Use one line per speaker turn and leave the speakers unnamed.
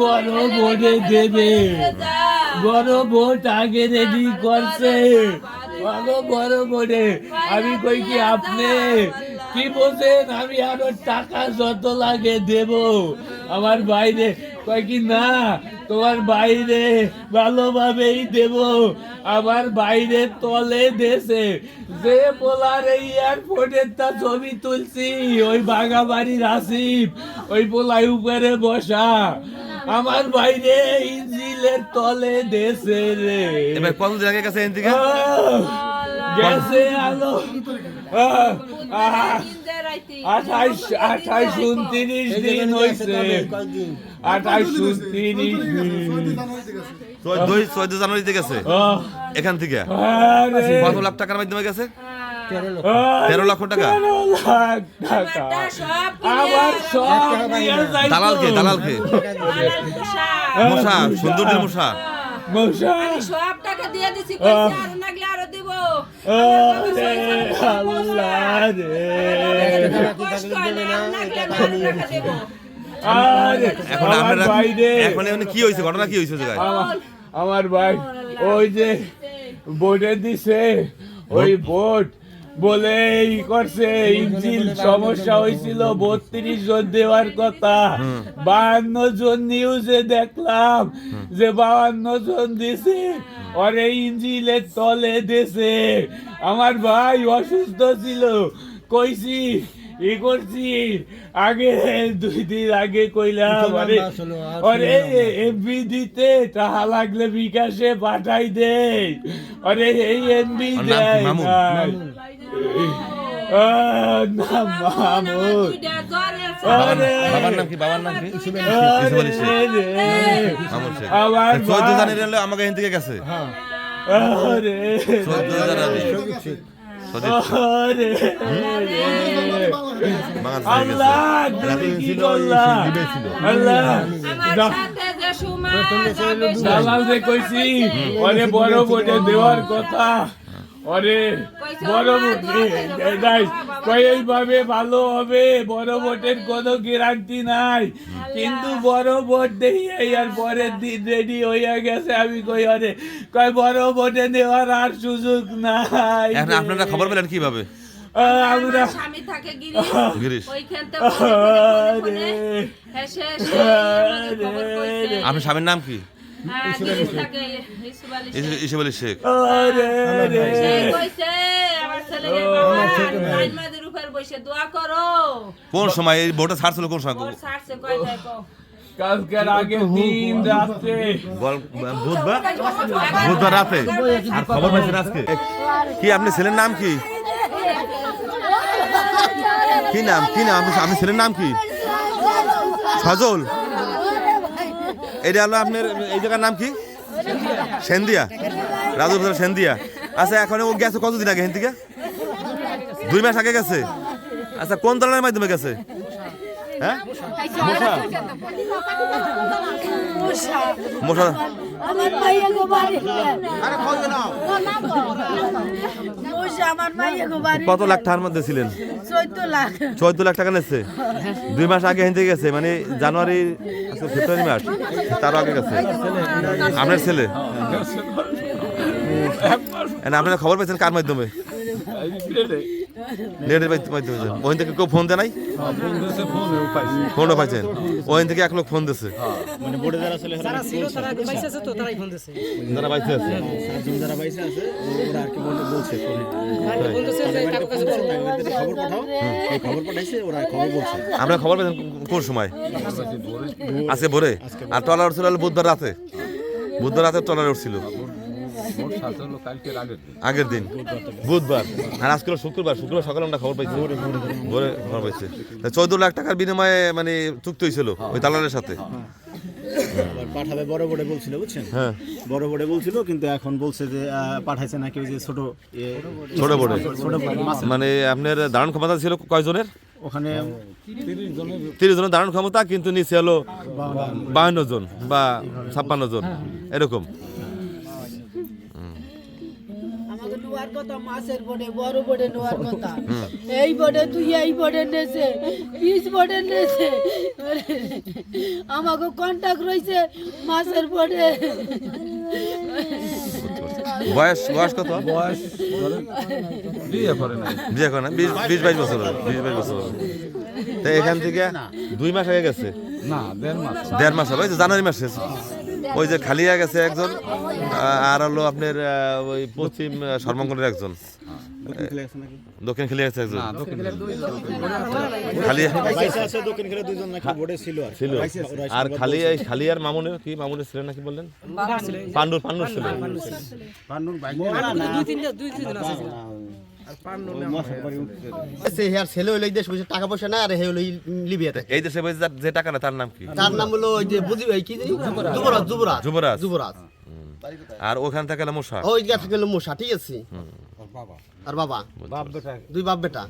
বড় বোনে দেবে। বড় ভোট আগে রেডি করছে। বড় বড় বোনে, আমি কই কি আপনি? কি বলছেন? আমি আরও টাকা যত লাগে দেব। আমার বাইরে কয় কি না তোমার বাইরে ভালোভাবেই দেব। আমার বাইরে তলে দেশে যে পোলার এই এয়ারপোর্টের তা ছবি তুলছি ওই বাগাবাড়ির আসিফ ওই পোলাই উপরে বসা। আমার বাইরে ইঞ্জিলের তলে দেশে রে।
এবার আগে গেছে এখান
গেছে আলো। আঠাইশ আঠাইশ উনত্রিশ দিন হয়েছে আঠাইশ উনত্রিশ দিন।
চোদ্দই চোদ্দ জানুয়ারিতে গেছে? এখান থেকে? কত লাখ টাকার মাধ্যমে গেছে? তেরো লক্ষ। টাকা? দালালকে দালালকে। মশা সুন্দরীর মশা।
মশা।
সব টাকা দিয়ে দিছি। আরও দিব।
আল্লাহ
এখন
আমার
আপনারা
বাইরে
এখন কি হয়েছে? ঘটনা কি হয়েছে
আমার- আমার ভাই ওই যে বোটে দিছে ওই বোট? বলে ই করছে ইঞ্জিল সমস্যা হয়েছিল বত্রিশ জন দেওয়ার কথা। বাহান্ন জন নিউজে দেখলাম যে বাহান্ন জন দিছে ওরে ইঞ্জিলের তলে দিছে। আমার ভাই অসুস্থ ছিল কইছি ই করছি। আগে দুই দিন আগে কইলাম আরে আরে এমবি দিতে টাকা লাগলে বিকাশে পাঠাই দে। আরে এই এমবি দেয়
আমাকে এখান থেকে গেছে।
দালাল যে কইছি বড় দেওয়ার কথা ওরে বড় বোটে কই এইভাবে ভালো হবে বড় বোটের কোনো গ্যারান্টি নাই কিন্তু বড় বোট দেই আর পরের দিন রেডি হইয়া গেছে আমি কই আরে কয় বড় বোটে নেওয়ার আর সুযোগ নাই
এখন আপনারা খবর পেলেন কীভাবে
আমরা
স্বামী থাকে গিরিশ।
আপনার স্বামীর নাম কি
হ্যাঁ, ইসুফ আলী শেখ।
কোন সময় এই বোটে ছাড়ছিল কোন সময়?
কালকের আগে
বুধবার বুধবার রাতে আর খবর পাইছেন আজকে কি আপনি ছেলের নাম কি কি নাম কি নাম আপনি ছেলের নাম কি সজল এটা হলো আপনার এই জায়গার নাম কি? সেন্দিয়া রাজু সেন্দিয়া আচ্ছা এখন ও গেছে কতদিন আগে থেকে দুই মাস আগে গেছে? আচ্ছা কোন দলের মাধ্যমে গেছে? হ্যাঁ? মশা।
আমার মাইয়া গো বাড়ি বসে আমার মাইয়া গো বাড়ি
কত লাখ টাকার মধ্যে ছিলেন?
চোদ্দ লাখ।
চোদ্দ লাখ টাকা নেছে। দুই মাস আগে হেঁটে গেছে মানে জানুয়ারি আচ্ছা ফেব্রুয়ারি মাস তার আগে গেছে। আপনার ছেলে? না আপনারা খবর পেয়েছেন কার মাধ্যমে? নেটের মাধ্য- মাধ্যমে ওখান থেকে কেউ ফোন দেয় নাই? ফোনও পাইছেন। ওখান থেকে এক লোক ফোন
যারা বাইসে আছে দিছে।
যারা আছে
বাইসে আছে ওরা আর কি বলছে খবর পাঠাও খবর পাঠাইছে ওরা খবর বলছে
আপনারা খবর পেয়েছেন কোন সময়? আজকে ভোরে। আর টলার উঠছিল বুধবার রাতে। বুধবার রাতে টলার উঠছিল। আগের দিন। বুধবার। আর আজকে শুক্রবার। শুক্রবার সকালে আমরা খবর পাইছি। ভোরে খবর পাইছে। চোদ্দ লাখ টাকার বিনিময়ে মানে চুক্তি হয়েছিল ওই দালালের সাথে।
পাঠাবে বড় বড়ে বলছিল বুঝছেন?
হ্যাঁ।
বড় বড়ে বলছিল কিন্তু এখন বলছে যে পাঠাইছে নাকি ওই যে ছোট
ছোট বড়। মানে আপনার দারুণ ক্ষমতা ছিল কয়জনের?
ওখানে
তিরিশ জনের দারুণ ক্ষমতা কিন্তু নিচে হলো বাহান্ন জন বা ছাপ্পান্ন জন। এরকম।
নোয়ার কথা মাছের বোর্ডে বড় বোর্ডে নোয়ার কথা। এই বোর্ডে তুই এই বোর্ডে নেছে পিস বোর্ডে নেছে। আমাকে কন্টাক্ট রয়েছে মাছের বোর্ডে
বয়স বয়স কত?
বয়স বিয়ে করে না
বিয়ে করে না বিশ বিশ বাইশ বছর বিশ বাইশ বছর। তো এখান থেকে দুই মাস হয়ে গেছে?
না দেড় মাস।
দেড় মাস হবে জানুয়ারি মাসে ওই যে খালিয়া গেছে একজন আর হলো আপনার ওই পশ্চিম আহ, একজন।
খেলে
দক্ষিণ খেলিয়া গেছে। একজন
খেলে ছিল আর
আর খালি এই খালিয়ার মামুনের কি মামুনের ছিলেন নাকি বললেন? পাণ্ডুর পাণ্ডুর ছিল
পান্নুর
টাকা পয়সা না আর হে হইল লিবিয়াতে
এই দেশে যে টাকা না তার নাম কি?
তার নাম হলো ওই যে বুঝি কি যুবরাজ। যুবরাজ
যুবরাজ।
যুবরাজ।
আর ওখান থেকে হলো মোশা
ওই গা থেকে হলো মশা ঠিক আছে। আর বাবা?
বাপ বেটা
দুই বাপ বেটা